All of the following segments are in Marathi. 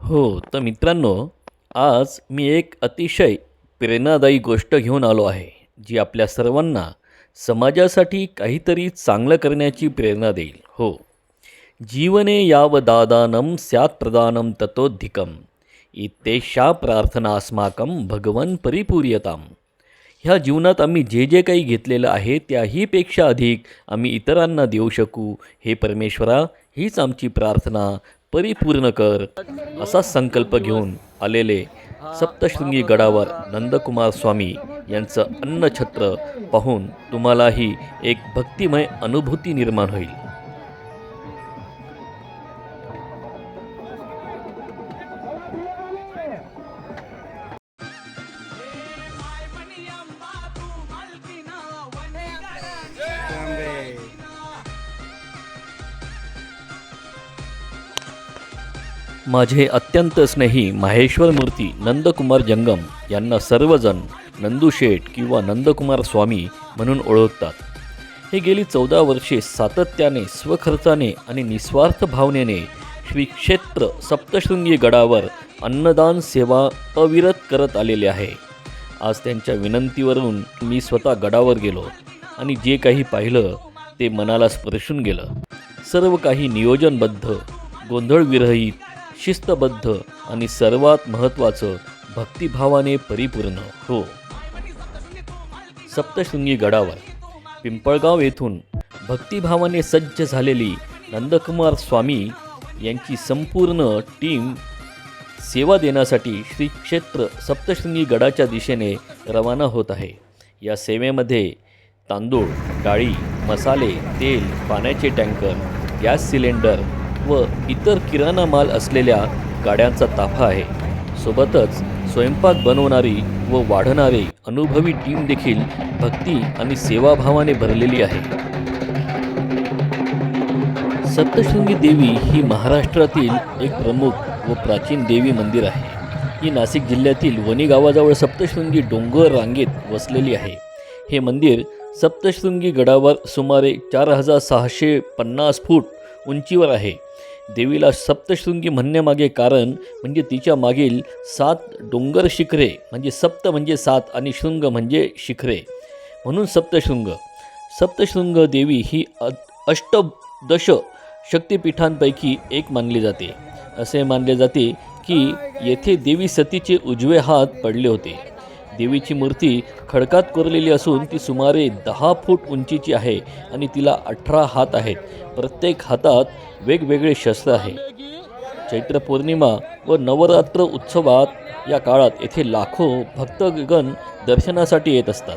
हो तर मित्रांनो आज मी एक अतिशय प्रेरणादायी गोष्ट घेऊन आलो आहे जी आपल्या सर्वांना समाजासाठी काहीतरी चांगलं करण्याची प्रेरणा देईल. हो. जीवने याव दादानं स्यात् प्रदानं ततोधिकम इत्येषा प्रार्थना अस्माकं भगवन परिपूर्यताम. ह्या जीवनात आम्ही जे जे काही घेतलेलं आहे त्याहीपेक्षा अधिक आम्ही इतरांना देऊ शकू. हे परमेश्वरा हीच आमची प्रार्थना. परिपूर्ण कर. असा संकल्प घेऊन आलेले सप्तशृंगी गडावर नंदकुमार स्वामी यांचं अन्नछत्र पाहून तुम्हालाही एक भक्तिमय अनुभूती निर्माण होईल. माझे अत्यंत स्नेही माहेश्वर मूर्ती नंदकुमार जंगम यांना सर्वजण नंदू शेठ किंवा नंदकुमार स्वामी म्हणून ओळखतात. हे गेली चौदा वर्षे सातत्याने स्वखर्चाने आणि निस्वार्थ भावनेने श्री क्षेत्र सप्तशृंगी गडावर अन्नदान सेवा अविरत करत आलेले आहे. आज त्यांच्या विनंतीवरून मी स्वतः गडावर गेलो आणि जे काही पाहिलं ते मनाला स्पर्शून गेलं. सर्व काही नियोजनबद्ध गोंधळविरहित शिस्तबद्ध आणि सर्वात महत्त्वाचं भक्तिभावाने परिपूर्ण हो. सप्तशृंगी गडावर पिंपळगाव येथून भक्तिभावाने सज्ज झालेली नंदकुमार स्वामी यांची संपूर्ण टीम सेवा देण्यासाठी श्री क्षेत्र सप्तशृंगी गडाच्या दिशेने रवाना होत आहे. या सेवेमध्ये तांदूळ डाळी मसाले तेल पाण्याचे टँकर गॅस सिलेंडर व इतर किराणा माल असलेल्या गाड्यांचा ताफा आहे. सोबतच स्वयंपाक बनवणारी व वाढणारी अनुभवी टीम देखील भक्ती आणि सेवाभावाने भरलेली आहे. सप्तशृंगी देवी ही महाराष्ट्रातील एक प्रमुख व प्राचीन देवी मंदिर आहे. ही नाशिक जिल्ह्यातील वणी गावाजवळ सप्तशृंगी डोंगर रांगेत वसलेली आहे. हे मंदिर सप्तशृंगी गडावर सुमारे चार हजार सहाशे पन्नास फूट उंचीवर आहे. देवीला सप्तशृंगी म्हणण्यामागे कारण म्हणजे तिच्या मागील सात डोंगर शिखरे म्हणजे सप्त म्हणजे सात आणि शृंग म्हणजे शिखरे. म्हणून सप्तशृंग. सप्तशृंग देवी ही अ अष्टदश शक्तिपीठांपैकी एक मानली जाते. असे मानले जाते की येथे देवी सतीचे उजवे हात पडले होते. देवीची मूर्ती खडकात कोरलेली असून ती सुमारे दहा फूट उंचीची आहे आणि तिला अठरा हात आहेत. प्रत्येक हातात वेगवेगळे शस्त्र आहे. चैत्र पौर्णिमा व नवरात्र उत्सवात या काळात येथे लाखो भक्तगण दर्शनासाठी येत असतात.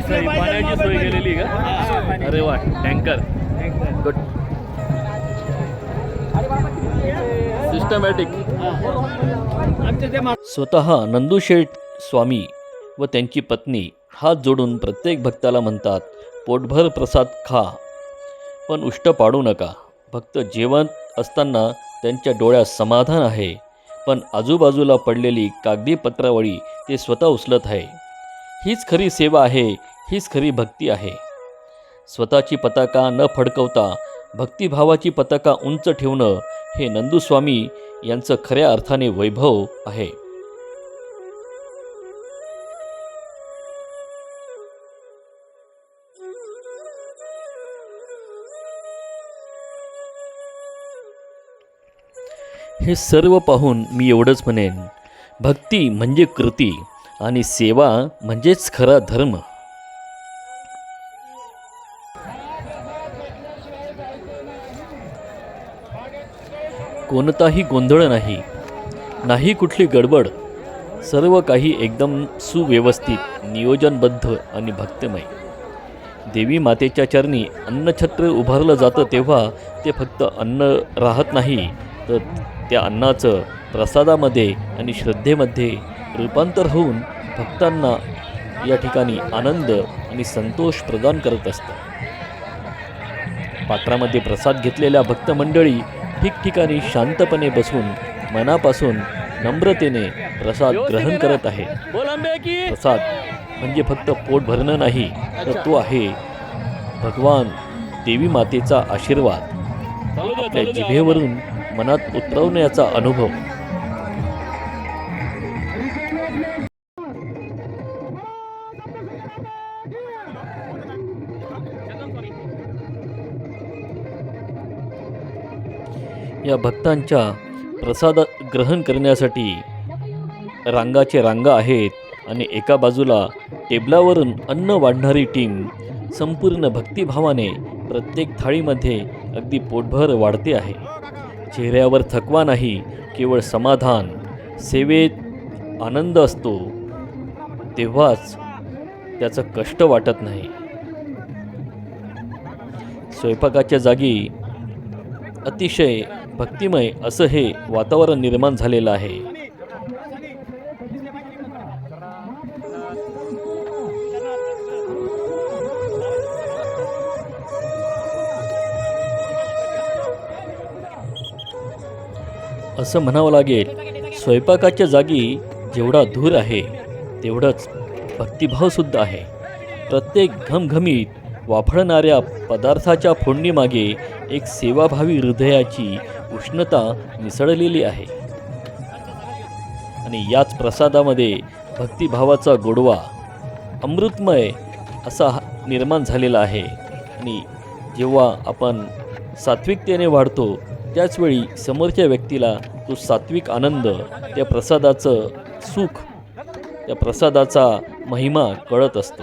पाण्याची सोय केलेली का? अरे वा टँकर. गुड सिस्टमॅटिक स्वतः नंदुशेठ स्वामी व त्यांची पत्नी हात जोडून प्रत्येक भक्ताला म्हणतात पोटभर प्रसाद खा पण उष्ट पाडू नका. फक्त जेवण असताना त्यांच्या डोळ्यात समाधान आहे पण आजूबाजूला पडलेली कागदी पत्रावळी ते स्वतः उचलत आहे. हीच खरी सेवा आहे हीच खरी भक्ती आहे. स्वतःची पताका न फडकवता भक्तिभावाची पताका उंच ठेवणं हे नंदुस्वामी यांचं खऱ्या अर्थाने वैभव आहे. हे सर्व पाहून मी एवढंच म्हणेन भक्ती म्हणजे कृती. आणि सेवा म्हणजेच खरा धर्म. कोणताही गोंधळ नाही. नाही कुठली गडबड. सर्व काही एकदम सुव्यवस्थित नियोजनबद्ध आणि भक्तमय. देवी मातेच्या चरणी अन्नछत्र उभारलं जातं तेव्हा ते फक्त अन्न राहत नाही तर त्या अन्नाचं प्रसादामध्ये आणि श्रद्धेमध्ये रूपांतर होऊन भक्तांना या ठिकाणी आनंद आणि संतोष प्रदान करत असतं पात्रामध्ये प्रसाद घेतलेल्या भक्तमंडळी ठिकठिकाणी शांतपणे बसून मनापासून नम्रतेने प्रसाद ग्रहण करत आहे. प्रसाद म्हणजे फक्त पोट भरणं नाही तर तो आहे भगवान देवी मातेचा आशीर्वाद. आपल्या जिभेवरून मनात उतरवण्याचा अनुभव. या भक्तांच्या प्रसाद ग्रहण करण्यासाठी रांगाचे रांगा आहेत आणि एका बाजूला टेबलावरून अन्न वाढणारी टीम संपूर्ण भक्तिभावाने प्रत्येक थाळीमध्ये अगदी पोटभर वाढते आहे. चेहऱ्यावर थकवा नाही केवळ समाधान सेवेत आनंद असतो. तेव्हाच त्याचं कष्ट वाटत नाही. स्वयंपाकाच्या जागी अतिशय भक्तिमय असं हे वातावरण निर्माण झालेलं आहे. असं म्हणावं लागेल स्वयंपाकाच्या जागी जेवढा धूर आहे तेवढंच भक्तिभावसुद्धा आहे. प्रत्येक घमघमीत वाफळणाऱ्या पदार्थाच्या फोडणीमागे एक सेवाभावी हृदयाची उष्णता मिसळलेली आहे. आणि याच प्रसादामध्ये भक्तिभावाचा गोडवा अमृतमय असा हा निर्माण झालेला आहे. आणि जेव्हा आपण सात्विकतेने वाढतो त्याचवेळी समोरच्या व्यक्तीला तो सात्विक आनंद त्या प्रसादाचं सुख त्या प्रसादाचा महिमा कळत असतो.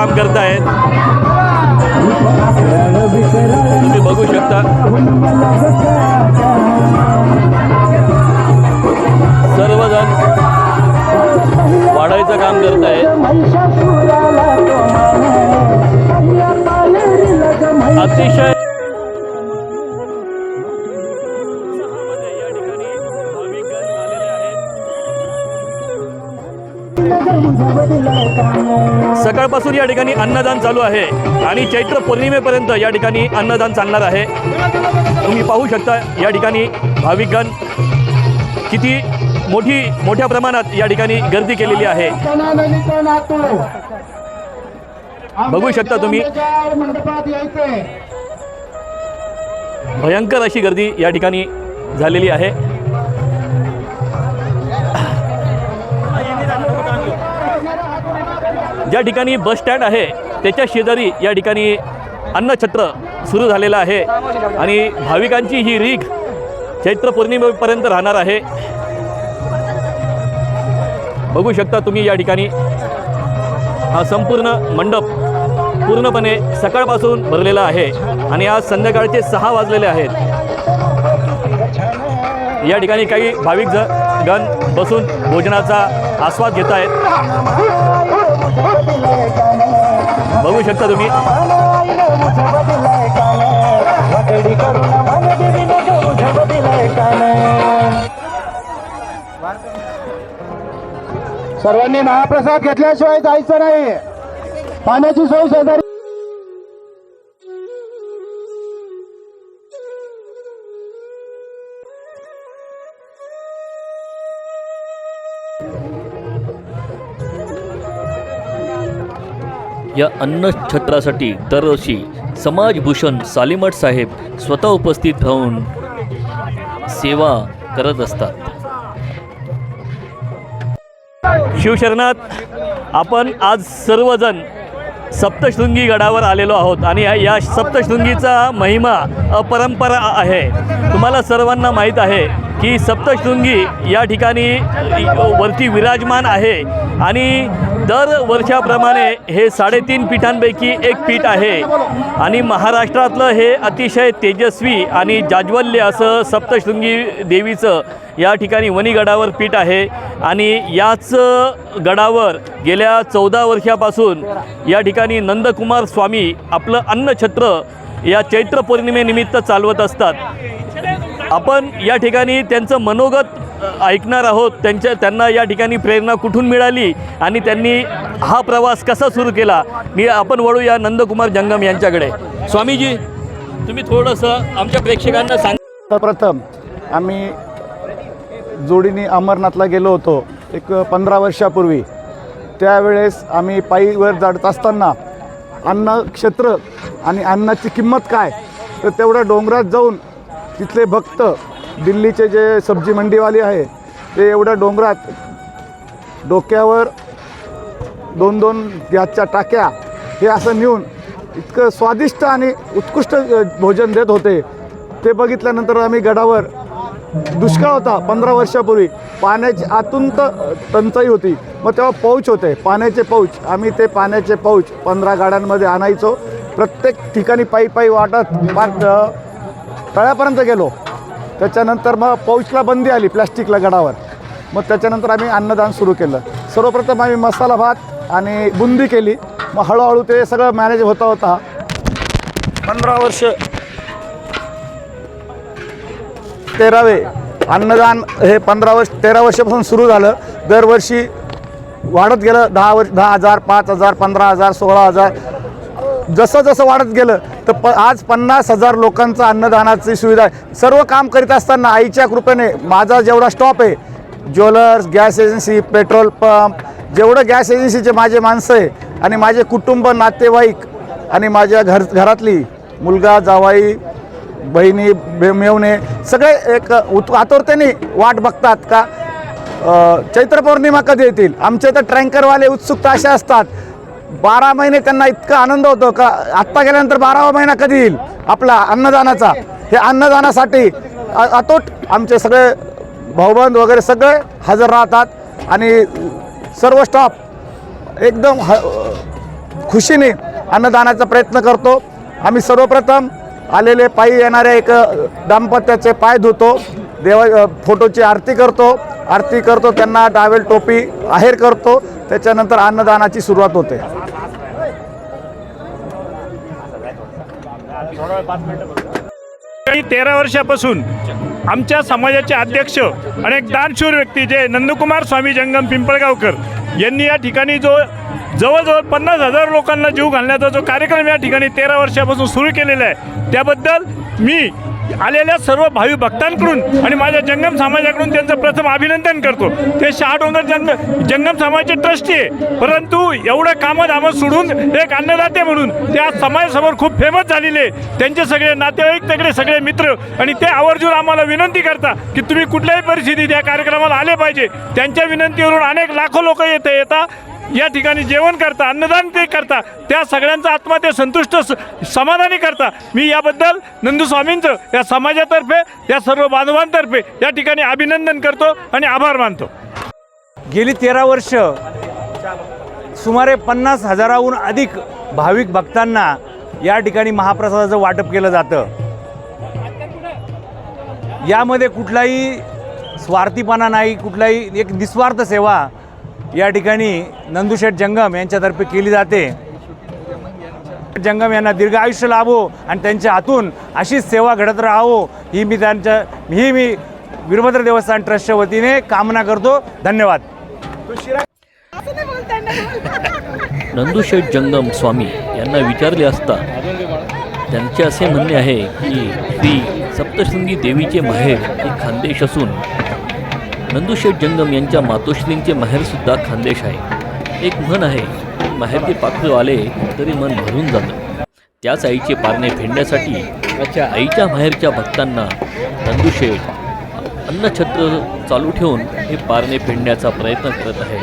काम करत आहेत तुम्ही बघू शकता. सर्वजण वाढायचं काम करत आहेत अतिशय आहेत या ठिकाणी अन्नदान चालू आहे. आणि चैत्र पौर्णिमेपर्यंत या ठिकाणी अन्नदान चालणार आहे. तुम्ही पाहू शकता या ठिकाणी भाविकगण किती मोठी मोठ्या प्रमाणात या ठिकाणी गर्दी केलेली आहे. बघू शकता तुम्ही. भयंकर अशी गर्दी या ठिकाणी झालेली आहे. ज्या ठिकाणी बस स्टँड आहे त्याच्या शेजारी या ठिकाणी अन्नछत्र सुरू झालेलं आहे. आणि भाविकांची ही रीघ चैत्र पौर्णिमेपर्यंत राहणार आहे. बघू शकता तुम्ही या ठिकाणी. हा संपूर्ण मंडप पूर्णपणे सकाळपासून भरलेला आहे आणि आज संध्याकाळचे सहा वाजलेले आहेत. या ठिकाणी काही भाविक ज गण बसून भोजनाचा आस्वाद घेत आहेत बघू शकता तुम्ही. सर्वांनी महाप्रसाद घेतल्याशिवाय जायचं नाही. पाण्याची सोय शेजारी या अन्नछत्रासाठी दरवर्षी समाजभूषण सालीमठ साहेब स्वतः उपस्थित राहून सेवा करत असतात. शिवशरणात आपण आज सर्वजण सप्तशृंगी गडावर आलेलो आहोत आणि या सप्तशृंगीचा महिमा अपरंपरा आहे. तुम्हाला सर्वांना माहीत आहे की सप्तशृंगी या ठिकाणी वरती विराजमान आहे आणि दर वर्षाप्रमाणे हे साडेतीन पीठांपैकी एक पीठ आहे. आणि महाराष्ट्रातलं हे अतिशय तेजस्वी आणि जाज्वल्य असं सप्तशृंगी देवीचं या ठिकाणी वणीगडावर पीठ आहे. आणि याच गडावर गेल्या चौदा वर्षापासून या ठिकाणी नंदकुमार स्वामी आपलं अन्नछत्र या चैत्र पौर्णिमेनिमित्त चालवत असतात. आपण या ठिकाणी त्यांचं मनोगत ऐकणार आहोत त्यांच्या त्यांना या ठिकाणी प्रेरणा कुठून मिळाली आणि त्यांनी हा प्रवास कसा सुरू केला? मी आपण वळू या नंदकुमार जंगम यांच्याकडे. स्वामीजी तुम्ही थोडंसं आमच्या प्रेक्षकांना सांग प्रथम आम्ही जोडीने अमरनाथला गेलो होतो एक पंधरा वर्षापूर्वी. त्यावेळेस आम्ही पायीवर जाडत असताना अन्न क्षेत्र आणि अन्नाची किंमत काय? तर तेवढ्या डोंगरात जाऊन तिथले भक्त दिल्लीचे जे सब्जी मंडीवाले आहे ते एवढ्या डोंगरात डोक्यावर दोन दोन गॅसच्या टाक्या हे असं नेऊन इतकं स्वादिष्ट आणि उत्कृष्ट भोजन देत होते. ते बघितल्यानंतर आम्ही गडावर दुष्काळ होता पंधरा वर्षापूर्वी. पाण्याची आतुंत टंचाई होती. मग तेव्हा पौच होते. पाण्याचे पौच आम्ही ते पाण्याचे पौच पंधरा गाड्यांमध्ये आणायचो. प्रत्येक ठिकाणी पायी पायी वाटत पाट तळ्यापर्यंत गेलो. त्याच्यानंतर मग पौचला बंदी आली प्लॅस्टिकला गडावर. मग त्याच्यानंतर आम्ही अन्नदान सुरू केलं. सर्वप्रथम आम्ही मसाला भात आणि बुंदी केली. मग हळूहळू ते सगळं मॅनेज होता होता. पंधरा वर्ष. तेरावे अन्नदान हे पंधरा वर्ष तेरा वर्षापासून सुरू झालं. दरवर्षी वाढत गेलं. दहा वर्ष दहा हजार पाच हजार पंधरा हजार सोळा हजार. जसं जसं वाढत गेलं तर प आज पन्नास हजार लोकांचं अन्नदानाची सुविधा आहे. सर्व काम करीत असताना आईच्या कृपेने माझा जेवढा स्टॉप आहे jewellers gas agency petrol pump जेवढं गॅस एजन्सीचे माझे माणसं आहे आणि माझे कुटुंब नातेवाईक आणि माझ्या घर घरातली मुलगा जावाई बहिणी बे मेवणे सगळे एक उत आतुरतेने वाट बघतात का चैत्र पौर्णिमा कधी येतील? आमचे तर ट्रँकरवाले उत्सुकता अशा असतात. बारा महिने त्यांना इतका आनंद होतो का आत्ता गेल्यानंतर बारावा महिना कधी येईल? आपला अन्नदानाचा. हे अन्नदानासाठी अतोट आमचे सगळे भाऊबंद वगैरे सगळे हजर राहतात आणि सर्व स्टाफ एकदम ह खुशीने अन्नदानाचा प्रयत्न करतो. आम्ही सर्वप्रथम आलेले पायी येणाऱ्या एक दाम्पत्याचे पाय धुतो देवा फोटोची आरती करतो. आरती करतो त्यांना डावेल टोपी आहेर करतो. त्याच्यानंतर अन्नदानाची सुरुवात होते. तेरा वर्षापासून आमच्या समाजाचे अध्यक्ष आणि एक दानशूर व्यक्ती जे नंदकुमार स्वामी जंगम पिंपळगावकर यांनी या ठिकाणी जो जवळजवळ पन्नास हजार लोकांना जीव घालण्याचा जो कार्यक्रम या ठिकाणी तेरा वर्षापासून सुरू केलेला आहे त्याबद्दल मी आलेल्या सर्व भावी भक्तांकडून आणि माझ्या जंगम समाजाकडून त्यांचं प्रथम अभिनंदन करतो. ते शहाडोंगर जंग जंगम समाजाचे ट्रस्टी आहे. परंतु एवढं कामं सोडून एक अन्नदाते म्हणून ते आज समाजासमोर खूप फेमस झालेले आहे. त्यांचे सगळे नातेवाईक तिकडे सगळे मित्र आणि ते आवर्जून आम्हाला विनंती करता की तुम्ही कुठल्याही परिस्थितीत या कार्यक्रमाला आले पाहिजे. त्यांच्या विनंतीवरून अनेक लाखो लोक येथे येतात या ठिकाणी जेवण करता अन्नदान ते करता त्या सगळ्यांचा आत्मा ते संतुष्ट स- समाधानी करता. मी याबद्दल नंदुस्वामींचं या समाजातर्फे या सर्व बांधवांतर्फे या ठिकाणी अभिनंदन करतो आणि आभार मानतो. गेली तेरा वर्ष सुमारे पन्नास हजाराहून अधिक भाविक भक्तांना या ठिकाणी महाप्रसादाचं वाटप केलं जातं. यामध्ये कुठलाही स्वार्थीपणा नाही कुठलाही एक निस्वार्थ सेवा या ठिकाणी नंदुशेठ जंगम यांच्यातर्फे केली जाते. जंगम यांना दीर्घ आयुष्य लाभो आणि त्यांच्या हातून अशीच सेवा घडत राहावो ही मी त्यांच्या ही मी वीरभद्र देवस्थान ट्रस्टच्या वतीने कामना करतो. धन्यवाद. नंदुशेठ जंगम स्वामी यांना विचारले असता त्यांचे असे म्हणणे आहे की श्री सप्तशृंगी देवीचे माहेर हे खानदेश असून नंदुशेठ जंगम यांच्या मातोश्रींचे माहेरसुद्धा खानदेश आहे. एक म्हण आहे माहेरचे पाखरू आले तरी मन भरून जातं. त्याच आईचे पारणे फेडण्यासाठी त्याच्या आईच्या माहेरच्या भक्तांना नंदुशेठ अन्नछत्र चालू ठेवून हे पारणे फेडण्याचा प्रयत्न करत आहे